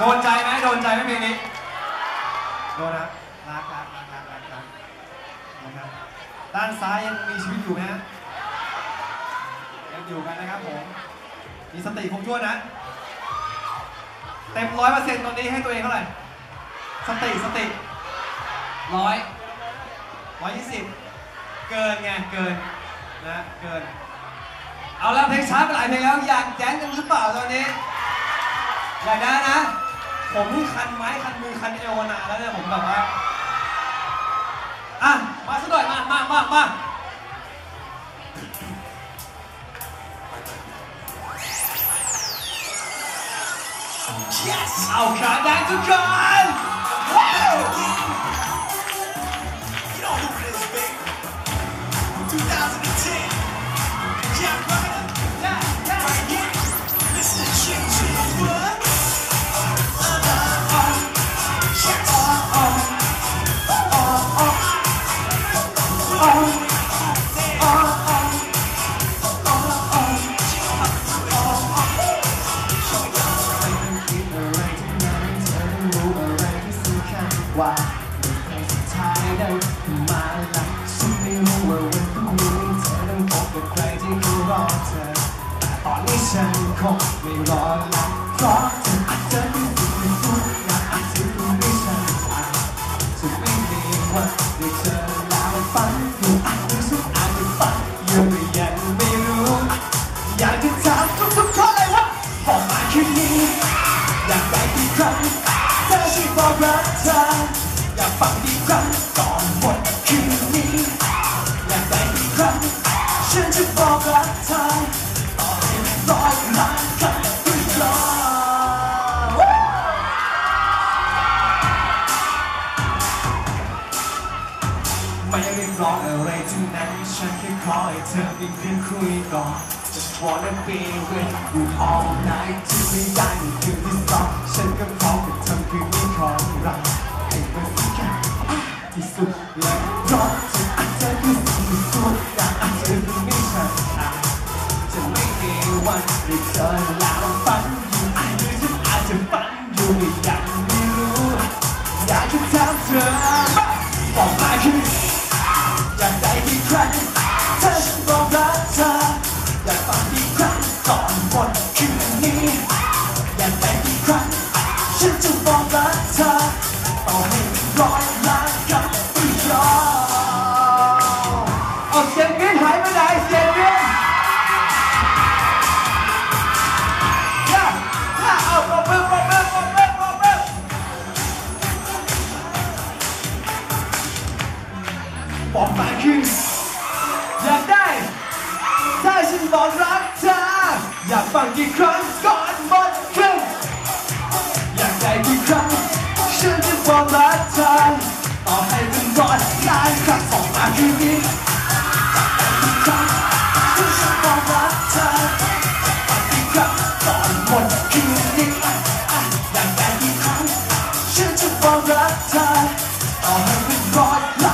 โดนใจไหมโดนใจไหมเพลงนี้โดนนะรักรักรักรักรักรักนะครับด้านซ้ายยังมีชีวิตอยู่ไหมฮะยังอยู่กันนะครับผมมีสติครบถ้วนนะ เต็มร้อยเปอร์เซ็นต์ตอนนี้ให้ตัวเองเท่าไหร่สติสติร้อยร้อยยี่สิบเกินไงเกินนะเกิน เอาแล้วเพลงช้าไปหลายเพลงแล้วอยากแจ้งกันหรือเปล่าตอนนี้อยากได้นะ ผมนี่คันไม้คันมือคันเอวมานานแล้วเนี่ยผมแบบว่า อะ มาสักหน่อยมามามามาเอาขาแดงทุกคน You know who it is, baby. 2010. Why? สุดท้ายได้มาละฉันไม่รู้ว่าวันพรุ่งนี้เธอต้องพบกับใครที่เขารอเธอแต่ตอนนี้ฉันคงไม่รอละเพราะเธอ คืนนี้อยากได้กี่ครั้งเธอช่วยบอกรักเธออยากฟังกี่ครั้งก่อนหมดคืนนี้อยากได้กี่ครั้งฉันจะบอกรักเธอต่อให้ร้อยล้านครั้งก็ยอมไม่เรียกร้องอะไรทั้งนั้นฉันแค่ขอให้เธอมีเพื่อนคุยก่อน Just wanna be with you all night ไม่ได้ในคืนที่สองฉันก็พร้อมจะทำคืนนี้ของเราให้มันสำคัญที่สุดเลยเพราะเธออาจจะคือสิ่งที่สุดแต่อาจจะไม่ใช่จะไม่มีวันได้เจอแล้วฝันอยู่อาจจะฉันอาจจะฝันอยู่ไม่ได้ บมือปรบมือปรบมือปรบมือบอกมาคืออยากได้ ถ้าฉันบอกรักเธอ อยากฟังกี่ครั้งก่อนหมดคืนอยากได้กี่ครั้ง ฉันจะบอกรักเธอต่อให้เป็นร้อยล้านครั้งบอกมาคืนนี้ lifetime. I heard right now.